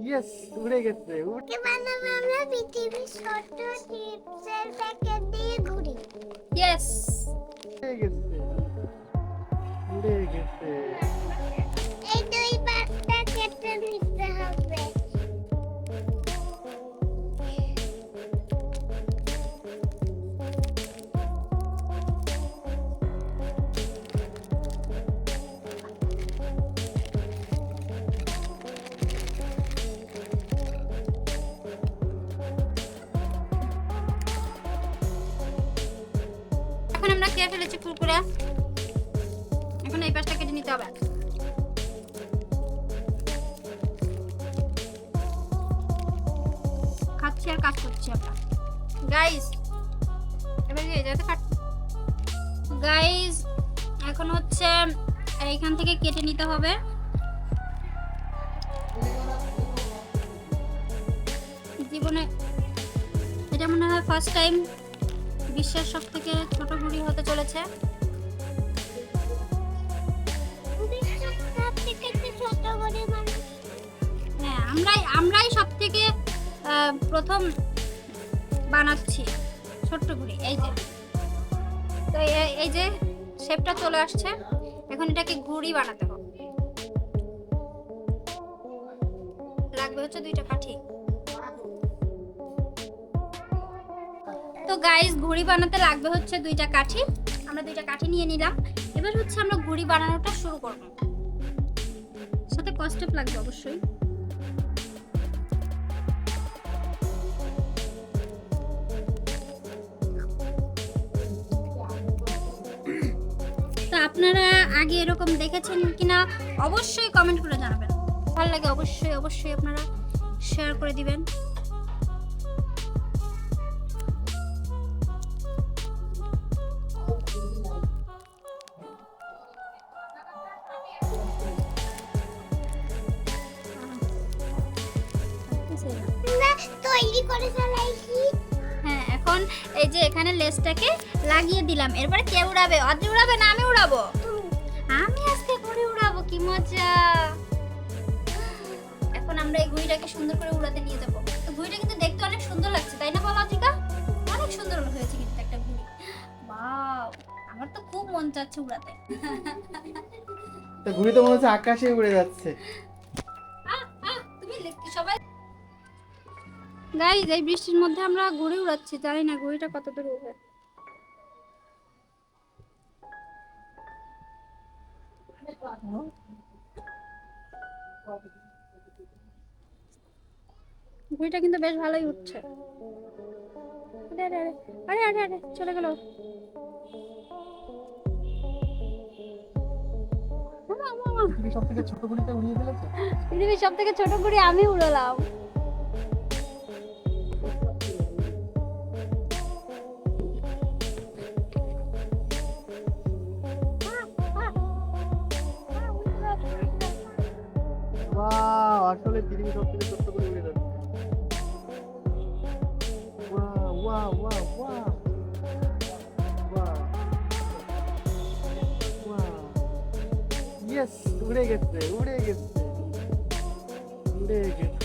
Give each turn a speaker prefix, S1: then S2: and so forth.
S1: Yes উড়ে গেছে উড়ে
S2: কে বানাবো আমরা পৃথিবীর ছোট চিপসের প্যাকেট দিয়ে ঘুরি
S3: ইয়েস এখন আমরা খেয়ে ফেলেছি কুরকুরে। এখন এই পাশটা কেটে নিতে হবে। খাচ্ছি আর কাজ করছি আমরা। গাইস এবার এই যাতে গাইস এখন হচ্ছে এইখান থেকে কেটে নিতে হবে। জীবনে এটা মনে হয় ফার্স্ট টাইম বিশ্বের সব থেকে ছোট ঘুড়ি হতে চলেছে? হ্যাঁ আমরাই আমরাই সব থেকে প্রথম বানাচ্ছি ছোট্ট ঘুড়ি এই যে। তো এই যে শেপটা চলে আসছে, এখন এটাকে ঘুড়ি বানাতে হবে। লাগবে হচ্ছে দুইটা কাঠি। গাইস ঘুড়ি বানাতে লাগবে হচ্ছে দুইটা কাঠি। আমরা দুইটা কাঠি নিয়ে নিলাম। এবার হচ্ছে আমরা ঘুড়ি বানানোটা শুরু করব। সাথে কস্টেপ লাগবে অবশ্যই। তো আপনারা আগে এরকম দেখেছেন কিনা, অবশ্যই কমেন্ট করে জানাবেন। ভালো লাগে অবশ্যই অবশ্যই আপনারা শেয়ার করে দিবেন।
S2: তৈরি করে ফেলাইছি
S3: হ্যাঁ এখন এই যে এখানে লেসটাকে লাগিয়ে দিলাম। এরপরে কে উড়াবে? অদ্রি উড়াবে না আমি উড়াবো? আমি আজকে ঘুড়ি উড়াবো কি মজা! এখন আমরা এই ঘুড়িটাকে সুন্দর করে উড়াতে নিয়ে যাব। ঘুড়িটা কিন্তু দেখতে অনেক সুন্দর লাগছে তাই না বলো অদ্রিকা অনেক সুন্দর হয়েছে কিন্তু একটা ঘুড়ি বাও আমার তো খুব মন চাচ্ছে উড়াতে।
S1: তো ঘুড়ি তো মনে হচ্ছে আকাশে উড়ে যাচ্ছে।
S3: গাইজ এই বৃষ্টির মধ্যে আমরা ঘুড়ি উড়াচ্ছি জানি না ঘুড়িটা কত দূর উড়বে। ঘুড়িটা কিন্তু বেশ ভালোই উঠছে আরে আরে আরে চলে গেল।
S1: পৃথিবীর সব থেকে ছোট ঘুড়িটা উড়িয়ে ফেলেছে?
S3: পৃথিবীর সব থেকে ছোট ঘুড়ি আমি উড়ালাম।
S1: আসলে পৃথিবীর সব থেকে ছোট করে উড়ে যাচ্ছে। ওয়াও ওয়াও ইয়েস উড়ে গেছে উড়ে গেছে। উড়ে গেছে।